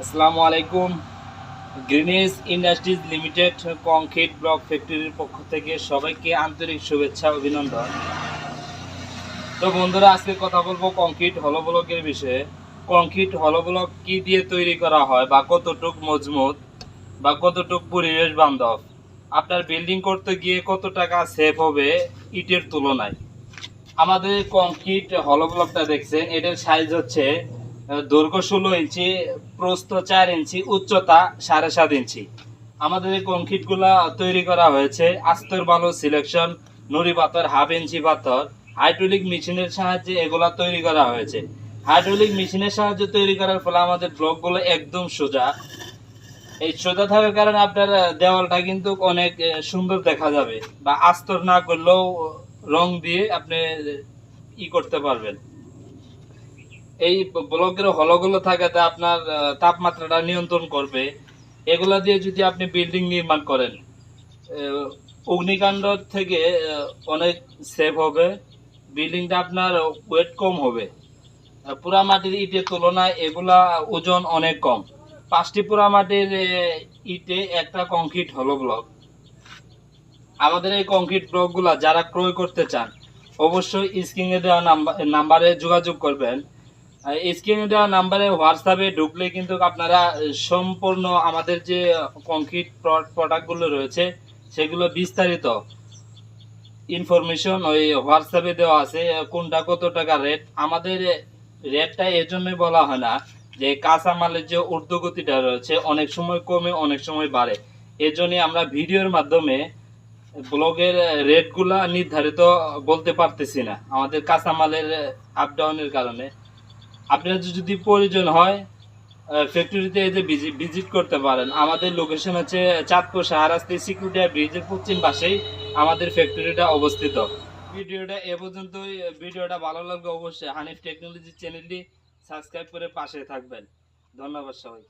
আসসালামু আলাইকুম। Greenis industries limited concrete block ফ্যাক্টরির পক্ষ থেকে সবাইকে আন্তরিক শুভেচ্ছা অভিনন্দন। তো বন্ধুরা, আজকে কথা বলব কংক্রিট হলো ব্লকের বিষয়ে। কংক্রিট হলো ব্লক কি দিয়ে তৈরি করা হয় বা কতটুক মজবুত বা কতটুক পরিবেশ বান্ধব? আপনার বিল্ডিং করতে গিয়ে কত টাকা সেভ হবে ইটের তুলনায়? আমাদের কংক্রিট হলো ব্লকটা দেখছেন, এটার সাইজ হচ্ছে দৈর্ঘ্য ষোলো ইঞ্চি, প্রস্থ চার ইঞ্চি, উচ্চতা সাড়ে সাত ইঞ্চি। আমাদের এই কংক্রিটগুলা তৈরি করা হয়েছে আস্তর বালু সিলেকশন নুড়ি পাথর, হাফ ইঞ্চি পাথর হাইড্রোলিক মেশিনের সাহায্যে এগুলা তৈরি করা হয়েছে। হাইড্রোলিক মেশিনের সাহায্যে তৈরি করার ফলে আমাদের ব্লকগুলো একদম সোজা। এই সোজা থাকার কারণে আপনার দেওয়ালটা কিন্তু অনেক সুন্দর দেখা যাবে বা আস্তর না করলেও রং দিয়ে আপনি ই করতে পারবেন। এই ব্লকের হলগুলো থাকাতে আপনার তাপমাত্রাটা নিয়ন্ত্রণ করবে। এগুলা দিয়ে যদি আপনি বিল্ডিং নির্মাণ করেন অগ্নিকাণ্ড থেকে অনেক সেভ হবে, বিল্ডিংটা আপনার ওয়েট কম হবে। পুরা মাটির ইটের তুলনায় এগুলা ওজন অনেক কম। পাঁচটি পুরা মাটির ইটে একটা কংক্রিট হলো ব্লক। আমাদের এই কংক্রিট ব্লকগুলা যারা ক্রয় করতে চান, অবশ্যই স্ক্রিনে দেওয়া নাম্বারে যোগাযোগ করবেন। স্ক্রিনে দেওয়া নাম্বারে হোয়াটসঅ্যাপে ঢুকলে কিন্তু আপনারা সম্পূর্ণ আমাদের যে কংক্রিট প্রোডাক্টগুলো রয়েছে, সেগুলো বিস্তারিত ইনফরমেশন ওই হোয়াটসঅ্যাপে দেওয়া আছে কোনটা কত টাকা রেট আমাদের রেটটা এজন্যই বলা হয় না যে, কাঁচামালের যে ঊর্ধ্বগতিটা রয়েছে, অনেক সময় কমে, অনেক সময় বাড়ে। এজন্যই আমরা ভিডিওর মাধ্যমে ব্লগের রেটগুলা নির্ধারিত বলতে পারতেছি না। আমাদের কাঁচামালের আপ ডাউনের কারণে। আপনার যদি প্রয়োজন হয় ফ্যাক্টরিতে এসে ভিজিট করতে পারেন। আমাদের লোকেশন হচ্ছে চাঁদপুর সাহারাস্তি সিকিউরিটি ব্রিজের পশ্চিম পাশেই আমাদের ফ্যাক্টরিটা অবস্থিত। ভিডিওটা এ পর্যন্তই। ভিডিওটা ভালো লাগবে অবশ্যই হানিফ টেকনোলজি চ্যানেলটি সাবস্ক্রাইব করে পাশে থাকবেন। ধন্যবাদ সবাই